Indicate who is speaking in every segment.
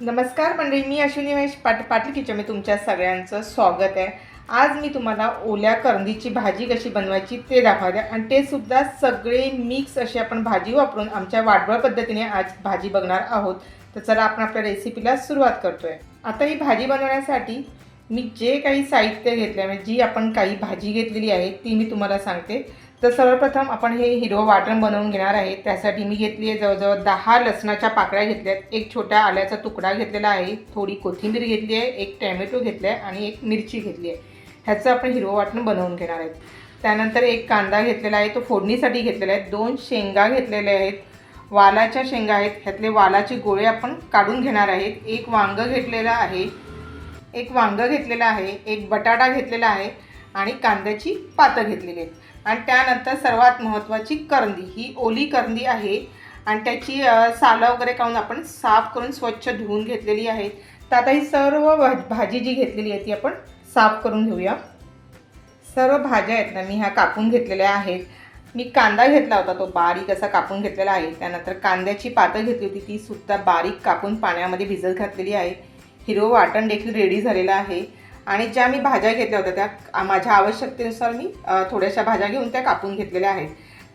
Speaker 1: नमस्कार मंडळी मी अश्विनी महेश पाट पाटील किचनमध्ये तुमच्या सगळ्यांचं स्वागत आहे. आज मी तुम्हाला ओल्या करंदीची भाजी कशी बनवायची ते दाखवते आणि ते सुद्धा सगळे मिक्स अशी आपण भाजी वापरून आमच्या वाढवळ पद्धतीने आज भाजी बघणार आहोत. तर चला आपण आपल्या रेसिपीला सुरुवात करतोय. आता ही भाजी बनवण्यासाठी मी जे काही साहित्य घेतलं आहे म्हणजे जी आपण काही भाजी घेतलेली आहे ती मी तुम्हाला सांगते. तर सर्वप्रथम आपण हे हिरवं वाटण बनवून घेणार आहे. त्यासाठी मी घेतली आहे जवळजवळ दहा लसणाच्या पाकळ्या घेतल्या आहेत एक छोट्या आल्याचा तुकडा घेतलेला आहे. थोडी कोथिंबीर घेतली आहे. एक टॅमॅटो घेतला आहे आणि एक मिरची घेतली आहे. ह्याचं आपण हिरवं वाटण बनवून घेणार आहेत त्यानंतर एक कांदा घेतलेला आहे. तो फोडणीसाठी घेतलेला आहे. दोन शेंगा घेतलेल्या आहेत. वालाच्या शेंगा आहेत. ह्यातले वालाचे गोळे आपण काढून घेणार आहेत. एक वांगं घेतलेलं आहे. एक वांगं घेतलेलं आहे. एक बटाटा घेतलेला आहे. आणि कांद्याची पातं घेतलेली आहेत. आणि त्यानंतर सर्वात महत्त्वाची करंदी. ही ओली करंदी आहे आणि त्याची सालं वगैरे काढून आपण साफ करून स्वच्छ धुवून घेतलेली आहे तर आता ही सर्व भाजी जी घेतलेली आहे ती आपण साफ करून घेऊया. सर्व भाज्या आहेत ना मी ह्या कापून घेतलेल्या आहेत. मी कांदा घेतला होता तो बारीक असा कापून घेतलेला आहे. त्यानंतर कांद्याची पातं घेतली होती ती सुद्धा बारीक कापून पाण्यामध्ये भिजत घातलेली आहे. हिरवं वाटण देखील रेडी झालेलं आहे. आणि ज्या मी भाज्या घेतल्या होत्या त्या माझ्या आवश्यकतेनुसार मी थोड्याशा भाज्या घेऊन त्या कापून घेतलेल्या आहेत.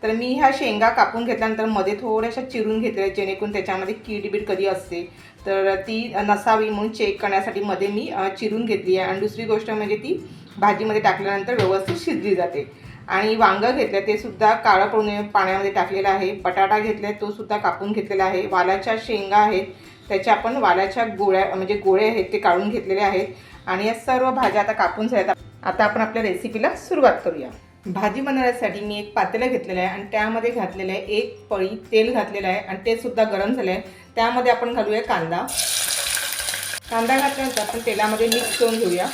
Speaker 1: तर मी ह्या शेंगा कापून घेतल्यानंतरमध्ये थोड्याशा चिरून घेतल्या जेणेकरून त्याच्यामध्ये कीड बीड कधी असते. तर ती नसावी म्हणून चेक करण्यासाठी मध्ये मी चिरून घेतली आहे. आणि दुसरी गोष्ट म्हणजे ती भाजीमध्ये टाकल्यानंतर व्यवस्थित शिजली जाते. आणि वांगं घेतलं ते सुद्धा काळं पडून पाण्यामध्ये टाकलेलं आहे. बटाटा घेतला तो सुद्धा कापून घेतलेला आहे. वालाच्या शेंगा आहेत त्याच्या आपण वालाच्या गोळ्या म्हणजे गोळे आहेत ते काढून घेतलेले आहेत. आणि या सर्व भाज्या आता कापून झाल्या आता आपण आपल्या रेसिपीला सुरुवात करूया. भाजी बनवण्यासाठी मी एक पातेलं घेतलेलं आहे आणि त्यामध्ये घातलेलं आहे एक पळी तेल घातलेलं आहे आणि ते सुद्धा गरम झालं आहे त्यामध्ये आपण घालूया कांदा. कांदा घातल्यानंतर आपण तेलामध्ये मिक्स करून घेऊया.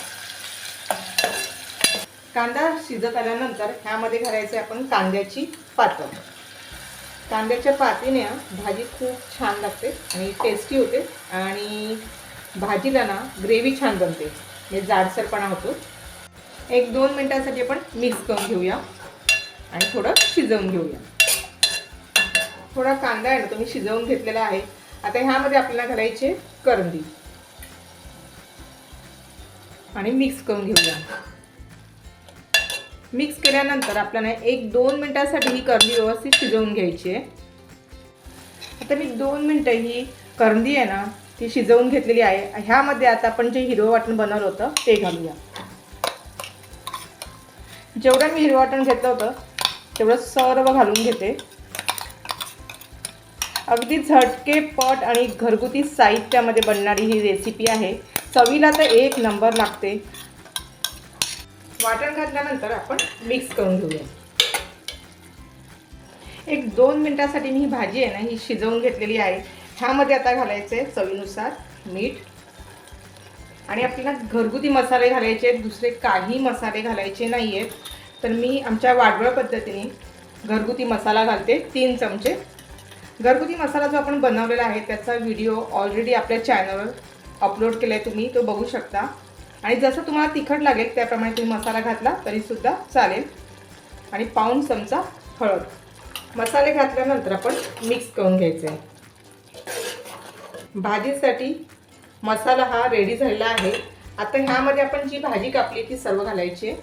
Speaker 1: कांदा शिजत आल्यानंतर ह्यामध्ये घालायचे आपण कांद्याची पातं. कांद्याच्या पातीने भाजी खूप छान लागते आणि टेस्टी होते आणि भाजीला ना ग्रेव्ही छान बनते म्हणजे जाडसरपणा होतो. एक दोन मिनटासाठी आपण मिक्स करून घेऊया. आणि थोडं शिजवून घेऊया. थोडा कांदा आहे ना तुम्ही शिजवून घेतलेला आहे. आता ह्यामध्ये आपल्याला घालायचे करंदी. आणि मिक्स करून घेऊया. मिक्स केल्यानंतर आपल्याला एक दोन मिनटासाठी ही करंदी व्यवस्थित शिजवून घ्यायची आहे. आता मी दोन मिनटं ही करंदी आहे ना ती शिजवून घेतलेली आहे. ह्यामध्ये आता आपण जे हिरवं वाटण बनवलं होतं ते घालूया. जेवढं मी हिरवं वाटण घेतलं होतं तेवढं सर्व घालून घेते. अगदी झटके पट आणि घरगुती साहित्यामध्ये बनणारी ही रेसिपी आहे. चवीला तर एक नंबर लागते. वाटण घातल्यानंतर आपण मिक्स करून घेऊया. एक दोन मिनटासाठी मी ही भाजी आहे ना ही शिजवून घेतलेली आहे. ह्यामध्ये आता घालायचे चवीनुसार मीठ. आणि आपल्याला घरगुती मसाले घालायचे आहेत दुसरे काही मसाले घालायचे नाही आहेत तर मी आमच्या वाडवळ पद्धतीने घरगुती मसाला घालते तीन चमचे. घरगुती मसाला जो आपण बनवलेला आहे त्याचा व्हिडिओ ऑलरेडी आपल्या चॅनलवर अपलोड केला आहे तुम्ही तो बघू शकता. आणि जसं तुम्हाला तिखट लागेल त्याप्रमाणे तुम्ही मसाला घातला तरीसुद्धा चालेल. आणि पाऊण चमचा हळद. मसाले घातल्यानंतर आपण मिक्स करून घ्यायचं. आहे भाजीसाठी मसाला हा रेडी झालेला आहे. आता ह्यामध्ये आपण जी भाजी कापली ती सर्व घालायची आहे.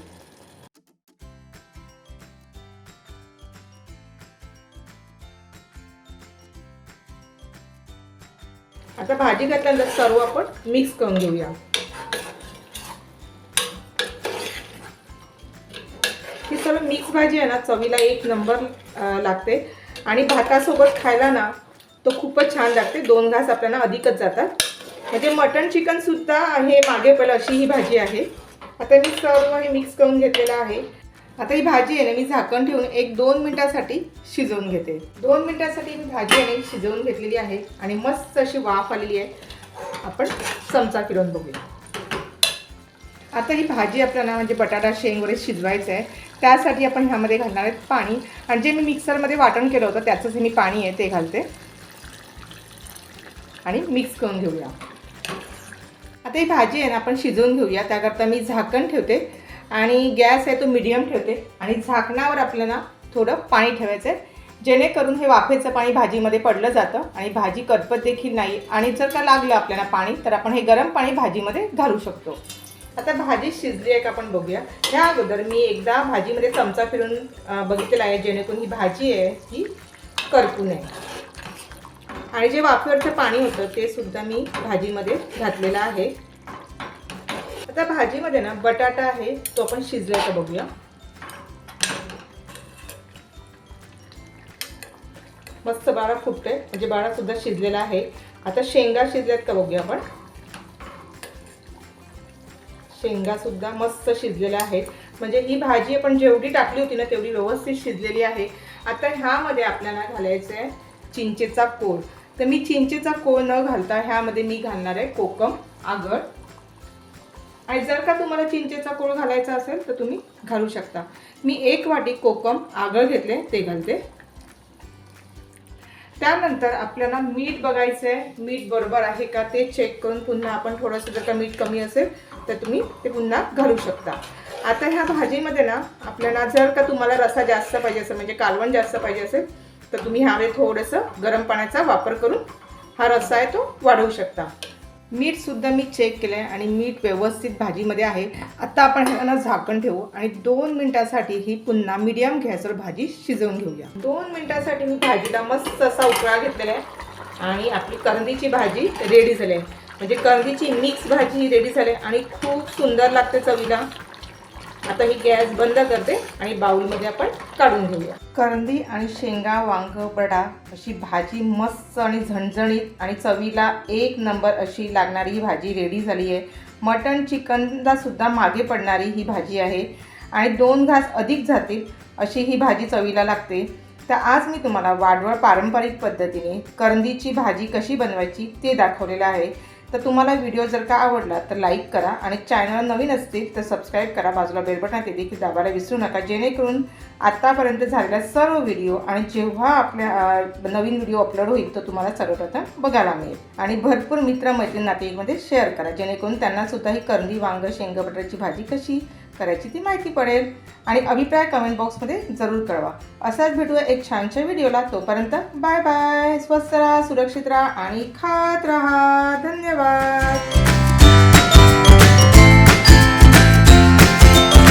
Speaker 1: आता भाजी घातल्यानंतर सर्व आपण मिक्स करून घेऊया. ही सर्व मिक्स भाजी आहे ना चवीला एक नंबर लागते. आणि भातासोबत खायला ना तो खूपच छान लागते. दोन घास आपल्याला अधिकच जातात. म्हणजे मटण चिकनसुद्धा हे मागे पहिलं अशी ही भाजी आहे. आता मी सर्व हे मिक्स करून घेतलेलं आहे. आता ही भाजी आहे ना मी झाकण ठेवून एक दोन मिनिटासाठी शिजवून घेते. दोन मिनिटासाठी मी भाजी आहे शिजवून घेतलेली आहे. आणि मस्त अशी वाफ आलेली आहे. आपण चमचा फिरवून बघूया. आता ही भाजी आपल्याला म्हणजे बटाटा शेंग वगैरे शिजवायचं आहे. त्यासाठी आपण ह्यामध्ये घालणार आहेत पाणी. आणि जे मी मिक्सरमध्ये वाटण केलं होतं त्याचंच हे मी पाणी आहे ते घालते. आणि मिक्स करून घेऊया. आता ही भाजी आहे ना आपण शिजवून घेऊया. त्याकरता मी झाकण ठेवते आणि गॅस आहे तो मिडियम ठेवते. आणि झाकणावर आपल्याला थोडं पाणी ठेवायचं आहे जेणेकरून हे वाफेचं पाणी भाजीमध्ये पडलं जातं आणि भाजी करपत देखील नाही. आणि जर का लागलं आपल्याला पाणी तर आपण हे गरम पाणी भाजीमध्ये घालू शकतो. आता भाजी शिजली आहे का आपण बघूया. ह्या अगोदर मी एकदा भाजीमध्ये चमचा फिरून बघितलेला आहे जेणेकरून ही भाजी आहे ही करपू नये. आणि जे वाफेवरचं पाणी होतं ते सुद्धा मी भाजीमध्ये घातलेलं आहे. आता भाजीमध्ये ना बटाटा आहे तो आपण शिजला का बघूया. मस्त बाळा फुटते म्हणजे बाळा सुद्धा शिजलेला आहे. आता शेंगा शिजल्यात का बघूया आपण? शेंगा सुद्धा मस्त शिजलेल्या आहेत. म्हणजे ही भाजी आपण जेवढी टाकली होती ना तेवढी व्यवस्थित शिजलेली आहे. आता ह्यामध्ये आपल्याला घालायचं आहे चिंचेचा कोळ तर मी चिंचेचा कोळ न घालता ह्यामध्ये मी घालणार आहे कोकम आगळ. आणि जर का तुम्हाला चिंचेचा कोळ घालायचा असेल तर तुम्ही घालू शकता. मी एक वाटी कोकम आगळ घेतले ते घालते. त्यानंतर आपल्याला मीठ बघायचं आहे मीठ बरोबर आहे का ते चेक करून पुन्हा आपण थोडंसं जर का मीठ कमी असेल तर तुम्ही ते पुन्हा घालू शकता. आता ह्या भाजीमध्ये ना आपल्याला जर का तुम्हाला रसा जास्त पाहिजे असेल म्हणजे कालवण जास्त पाहिजे असेल तर तुम्ही ह्यामध्ये थोडंसं गरम पाण्याचा वापर करून हा रस्सा आहे तो वाढवू शकता. मीठ सुद्धा मी चेक केलं आहे आणि मीठ व्यवस्थित भाजीमध्ये आहे. आता आपण ह्याला झाकण ठेवू आणि दोन मिनिटासाठी ही पुन्हा मीडियम गॅसवर भाजी शिजवून घेऊया. दोन मिनिटासाठी मी भाजीला मस्त असा उकळा घेतलेला आहे आणि आपली करंदीची भाजी रेडी झाली आहे. म्हणजे करंदीची मिक्स भाजी ही रेडी झाली आहे आणि खूप सुंदर लागते चवीला. आता ही गॅस बंद करते आणि बाउलमध्ये आपण काढून घेऊया. करंदी आणि शेंगा वांग बडा अशी भाजी मस्त आणि झणझणीत आणि चवीला एक नंबर अशी लागणारी ही भाजी रेडी झाली आहे. मटण चिकनला सुद्धा मागे पडणारी ही भाजी आहे. आणि दोन घास अधिक जातील अशी ही भाजी चवीला लागते. तर आज मी तुम्हाला वाडवळ पारंपरिक पद्धतीने करंदीची भाजी कशी बनवायची ते दाखवलेलं आहे. तर तुम्हाला व्हिडिओ जर का आवडला तर लाईक करा आणि चॅनल नवीन असतील तर सबस्क्राईब करा. बाजूला बेलबटन ते देखील दाबायला विसरू नका. जेणेकरून आत्तापर्यंत झालेल्या सर्व व्हिडिओ आणि जेव्हा आपल्या नवीन व्हिडिओ अपलोड होईल तो तुम्हाला सर्वप्रथम बघायला मिळेल. आणि भरपूर मित्र मैत्रीण नातेवाईकमध्ये शेअर करा. जेणेकरून त्यांनासुद्धा ही करंदी वांग शेंगा बटाट्याची भाजी कशी करायची ती माहिती पडेल आणि अभिप्राय कमेंट बॉक्समध्ये जरूर कळवा. असाच भेटूया एक छानशा व्हिडिओला तोपर्यंत बाय बाय स्वस्त राहा सुरक्षित राहा आणि खात राहा. धन्यवाद.